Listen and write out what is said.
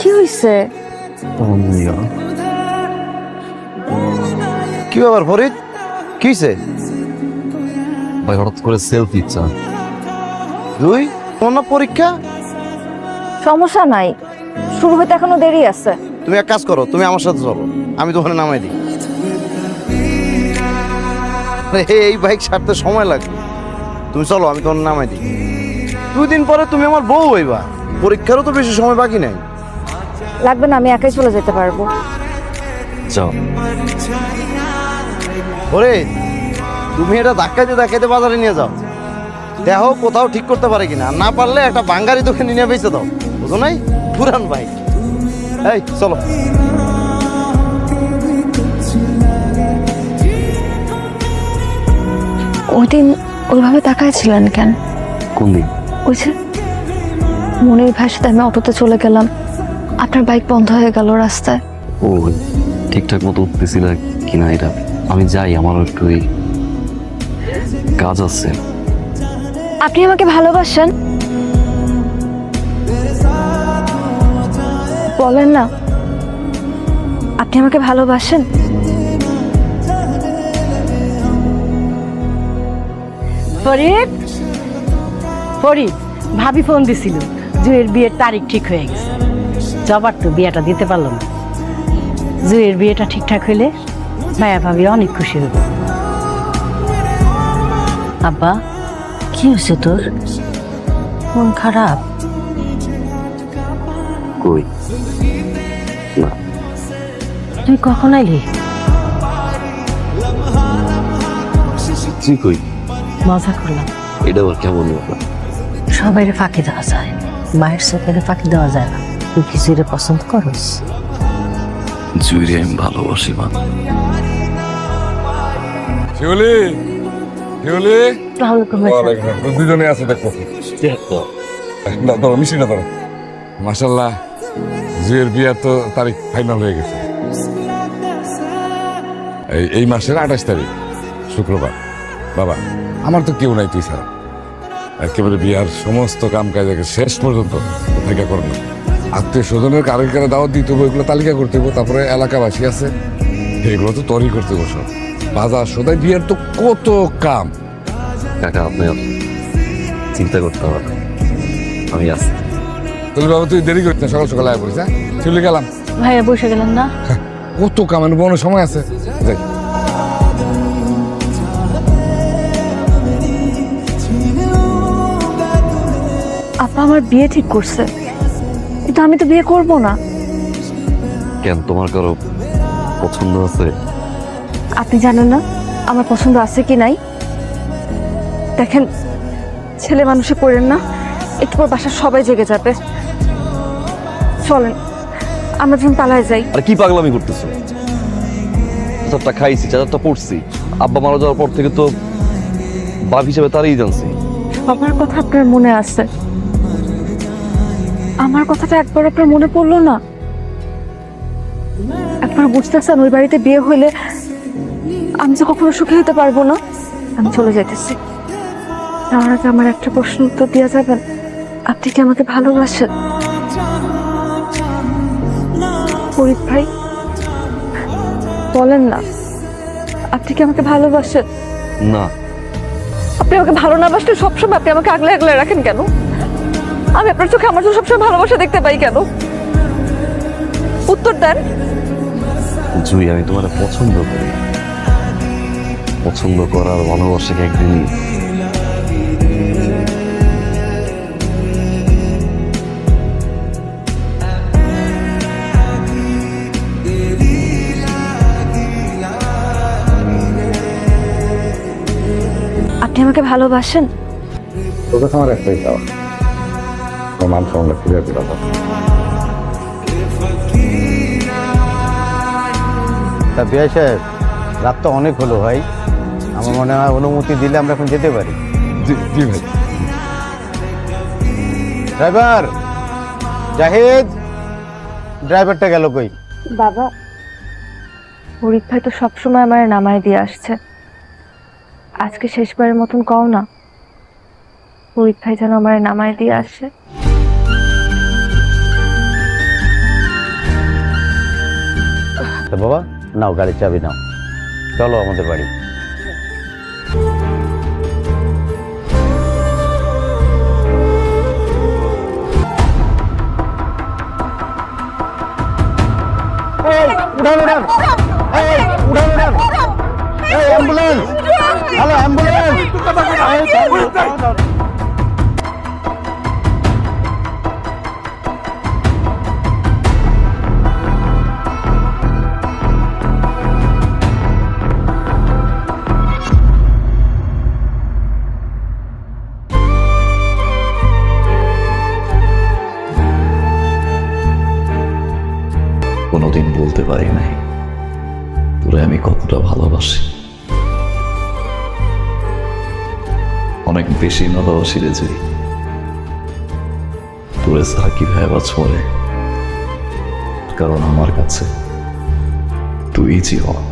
কি হইছে? কি ব্যাপার ফরিদ? কি হয়েছে ভাই হঠাৎ করে সেলফি ইচ্ছা। দুই? তোমার না পরীক্ষা? সমস্যা নাই। শুরু হতে এখনও দেরি আছে। তুমি এক কাজ করো তুমি আমার সাথে চলো। আমি দোকানে নামাই দিই। এই বাইক সারতে সময় লাগবে তুমি চলো আমি তোমার নামাই দিই। দুই দিন পরে তুমি আমার বউ হইবা। পরীক্ষারও তো বেশি সময় বাকি নাই। লাগবে না আমি একাই চলে যেতে পারব। যাও। ওরে তুমি এটা ধাক্কাইতে ধাক্কাইতে বাজারে নিয়ে যাও। দেখো কোথাও ঠিক করতে পারে কিনা। আর না পারলে একটা বাঙ্গারি দোকানে নিয়ে বেঁচে দাও। বুঝো নাই? পুরান বাইক। এই চলো। ওই দিন ওইভাবে তাকাইছিলেন কেন কোন? দিন ওই যে মনের ভাষাতে আমি অটোতে চলে গেলাম। আপনার বাইক বন্ধ হয়ে গেল রাস্তায়। ও ঠিকঠাক মতো উঠতেছি না কিনা এটা। আমি যাই আমারও একটু এই কাজ আছে। আপনি আমাকে ভালোবাসেন? বলেন না। আপনি আমাকে ভালোবাসেন? ফরিদ? ফরিদ ভাবি ফোন দিছিল। জুয়ের বিয়ের তারিখ ঠিক হয়ে গেছে। জবার তো বিয়েটা দিতে পারল না। জুয়ের বিয়েটা ঠিকঠাক হইলে মায়া ভাবি অনেক খুশি হবে আব্বা কি হয়েছে তোর? মন খারাপ? কই? তুই কখন আইলি? কই? মজা করলাম। এটা আবার কেমন সবাই ফাঁকি দেওয়া যায়। মায়ের চোখের ফাঁকি দেওয়া যায় না। তুই কি খিচুড়ি পছন্দ করস জুইরে আমি ভালোবাসি মা। শিউলি শিউলি। দুজনে আছে দেখো। না ধরো মিষ্টি না ধরো মাসাল্লাহ জুয়ের বিয়ার তো তারিখ ফাইনাল হয়ে গেছে। এই এই মাসের আঠাশ তারিখ শুক্রবার। বাবা আমার তো কেউ নাই তুই ছাড়া। একেবারে বিয়ার সমস্ত কাম কাজ শেষ পর্যন্ত তালিকা করো না আত্মীয় স্বজনের কারে কারে দাওয়াত দিতে হবে ওইগুলো তালিকা করতে হবে তারপরে এলাকাবাসী আছে এগুলো তো তৈরি করতে হবে সব। বাজার সদাই বিয়ার তো কত কাম। কাকা আপনি চিন্তা করতে হবে আমি আসি তাহলে বাবা তুই দেরি করিস না সকাল সকাল আয় পড়িস হ্যাঁ? চলে গেলাম। ভাইয়া বসে গেলেন না? কত কামের বড় সময় আছে। যাই। আমার বিয়ে ঠিক করছে। কিন্তু আমি তো বিয়ে করব না। কেন? তোমার কারও পছন্দ আছে? আপনি জানেন না আমার পছন্দ আছে কি নাই? দেখেন ছেলে মানুষে করেন না একটু পর বাসার সবাই জেগে যাবে। চলেন আমরা যখন পালায় যাই। আর কি পাগলামি করতেছো? চারটা খাইছি চারটা পড়ছি। আব্বা মারা যাওয়ার পর থেকে তো বাপ হিসেবে তারই জানছি। সবার কথা আপনার মনে আছে। আমার কথাটা একবার আপনার মনে পড়ল না? একবার বুঝতেছেন ওই বাড়িতে বিয়ে হলে আমি যে কখনো সুখী হতে পারব না? আমি চলে যেতেছি তার আগে আমার একটা প্রশ্ন উত্তর দেওয়া যাবেন। আপনি কি আমাকে ভালোবাসেন? ফরিদ ভাই বলেন না। আপনি কি আমাকে ভালোবাসেন? না। আপনি আমাকে ভালো না বাসলে সবসময় আপনি আমাকে আগলে আগলে রাখেন কেন? আমি আপনার চোখে আমার চোখে সবসময় ভালোবাসা দেখতে পাই কেন? উত্তর দেন। জুই আমি তোমার পছন্দ করি। পছন্দ করার ভালোবাসাকে একদিন আপনি আমাকে ভালোবাসেন? তোর কাছে আমার একটাই চাওয়া। তোর মান ফিরে দিলাম তা বিয়া সাহেব রাত তো অনেক হলো ভাই। আমার মনে হয় অনুমতি দিলে আমরা এখন যেতে পারি। জি জি ভাই। ড্রাইভার জাহিদ ড্রাইভারটা গেল কই? বাবা ভাই তো সবসময় আমার নামায় দিয়ে আসছে। আজকে শেষবারের মতন কও না। ভাই যেন আমার নামায় দিয়ে আসে। তা বাবা নাও গাড়ির চাবি নাও চলো আমাদের বাড়ি উঠান উঠান উঠান অ্যাম্বুলেন্স হ্যালো অ্যাম্বুলেন্স পারি নাই। তোরে আমি কতটা ভালোবাসি। অনেক বেশি ভালোবাসি রে যে। তোরে সাকিব বাঁচবো রে? কারণ আমার কাছে তুই জীবন।